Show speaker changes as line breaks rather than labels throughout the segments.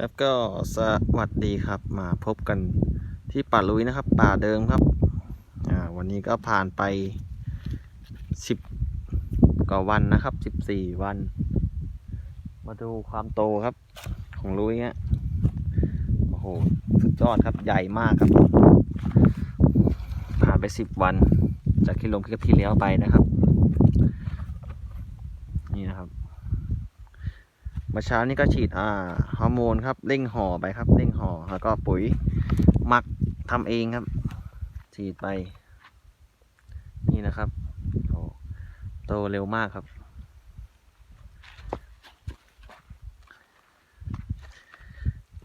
ครับก็สวัสดีครับมาพบกันที่ป่าลุยนะครับ ป่าเดิมครับอ่าวันนี้ก็ผ่านไปสิบกว่าวันนะครับสิบสี่วัน มาดูความโตครับของลุยเนี้ยโอ้โหสุดยอดครับใหญ่มากครับ ผ่านไปสิบวัน จากที่ลงคลิปที่แล้วไปนะครับ นี่นะครับ มื่อเช้านี้ก็ฉีดอ่าฮอร์โมนครับเร่งห่อไปครับเร่งห่อแล้วก็ปุ๋ยหมักทำเองครับ ฉีดไป นี่นะครับโอ้โตเร็วมากครับ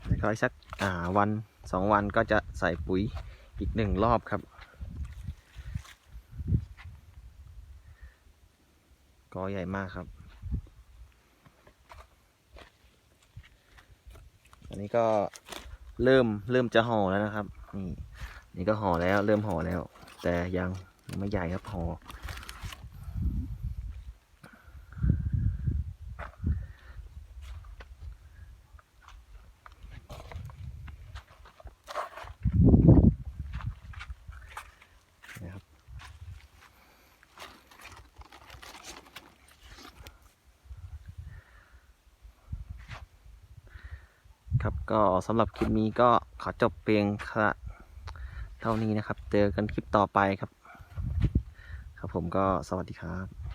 แล้วก็อีกสักอ่าวันสองวันก็จะใส่ปุ๋ยอีกหนึ่งรอบครับก็ใหญ่มากครับ อันนี้ก็เริ่มเริ่มจะห่อแล้วนะครับ นี่นี่ก็ห่อแล้วเริ่มห่อแล้ว แต่ยังไม่ใหญ่ครับห่อ ครับก็สำหรับคลิปนี้ก็ขอจบเพียงเท่านี้นะครับ เจอกันคลิปต่อไปครับ ครับผมก็สวัสดีครับ